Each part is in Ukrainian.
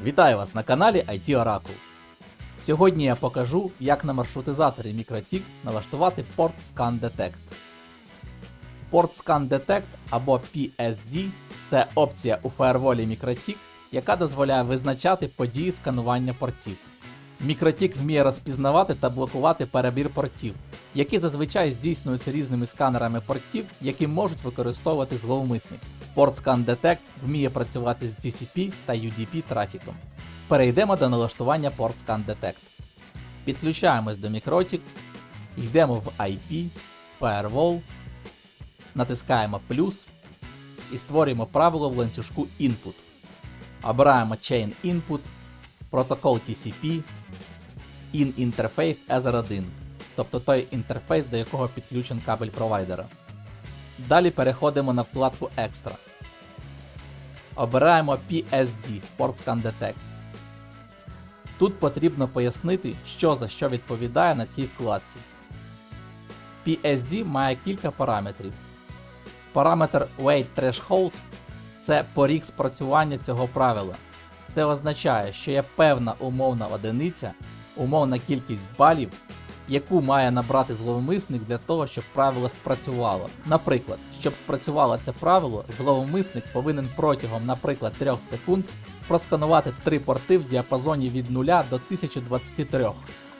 Вітаю вас на каналі IT Oracle. Сьогодні я покажу, як на маршрутизаторі MikroTik налаштувати Port Scan Detect. Port Scan Detect або PSD це опція у фаєрволі MikroTik, яка дозволяє визначати події сканування портів. MikroTik вміє розпізнавати та блокувати перебір портів, які зазвичай здійснюються різними сканерами портів, які можуть використовувати зловмисники. Port Scan Detect вміє працювати з DCP та UDP трафіком. Перейдемо до налаштування Port Detect. Підключаємось до MikroTik, йдемо в IP, Firewall, натискаємо плюс і створюємо правило в ланцюжку Input. Обираємо Chain Input, протокол TCP, In Interface Ether 1, тобто той інтерфейс, до якого підключен кабель провайдера. Далі переходимо на вкладку Extra. Обираємо PSD Port Scan Detect. Тут потрібно пояснити, що за що відповідає на цій вкладці. PSD має кілька параметрів. Параметр Weight Threshold це поріг спрацювання цього правила. Це означає, що є певна умовна одиниця, умовна кількість балів, яку має набрати зловмисник для того, щоб правило спрацювало. Наприклад, щоб спрацювало це правило, зловмисник повинен протягом, наприклад, 3 секунд просканувати три порти в діапазоні від 0 до 1023,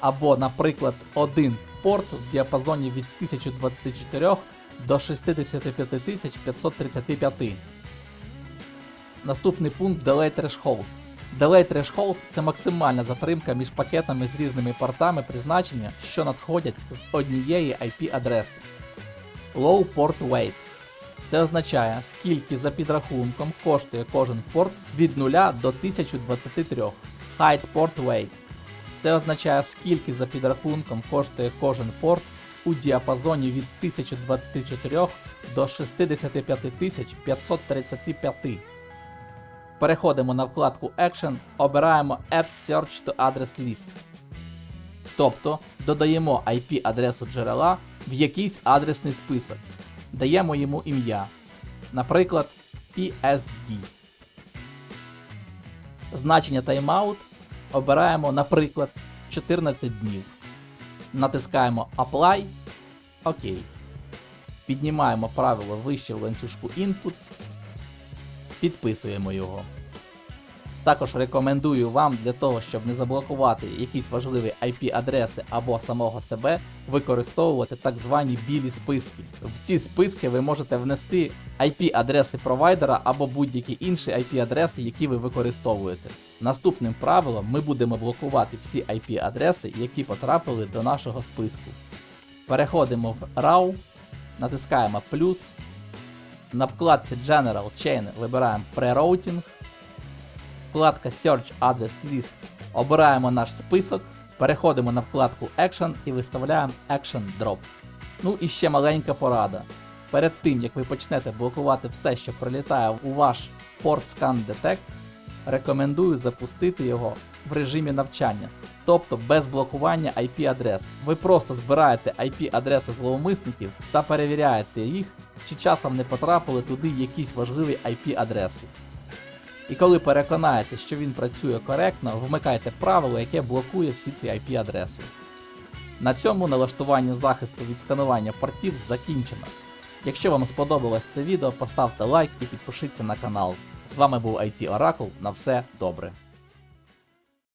або, наприклад, один порт в діапазоні від 1024 до 65535. Наступний пункт Delay Threshold. Delay Threshold це максимальна затримка між пакетами з різними портами призначення, що надходять з однієї IP-адреси. Low Port Weight. Це означає, скільки за підрахунком коштує кожен порт від 0 до 1023. High Port Weight. Це означає, скільки за підрахунком коштує кожен порт у діапазоні від 1024 до 65535. Переходимо на вкладку Action, обираємо Add Search to Address List. Тобто додаємо IP-адресу джерела в якийсь адресний список. Даємо йому ім'я. Наприклад, PSD. Значення тайм-аут обираємо, наприклад, 14 днів. Натискаємо Apply. Окей. Піднімаємо правило вище в ланцюжку Input. Підписуємо його. Також рекомендую вам для того, щоб не заблокувати якісь важливі IP-адреси або самого себе, використовувати так звані білі списки. В ці списки ви можете внести IP-адреси провайдера або будь-які інші IP-адреси, які ви використовуєте. Наступним правилом ми будемо блокувати всі IP-адреси, які потрапили до нашого списку. Переходимо в RAW, натискаємо плюс. На вкладці General Chain вибираємо Pre-Routing. Вкладка Search Address List. Обираємо наш список, переходимо на вкладку Action і виставляємо Action Drop. Ну і ще маленька порада. Перед тим як ви почнете блокувати все, що прилітає у ваш Port Scan Detect, рекомендую запустити його в режимі навчання, тобто без блокування IP-адрес. Ви просто збираєте IP-адреси зловмисників та перевіряєте їх, чи часом не потрапили туди якісь важливі IP-адреси. І коли переконаєте, що він працює коректно, вмикайте правило, яке блокує всі ці IP-адреси. На цьому налаштування захисту від сканування портів закінчено. Якщо вам сподобалось це відео, поставте лайк і підпишіться на канал. З вами був IT Oracle. На все добре.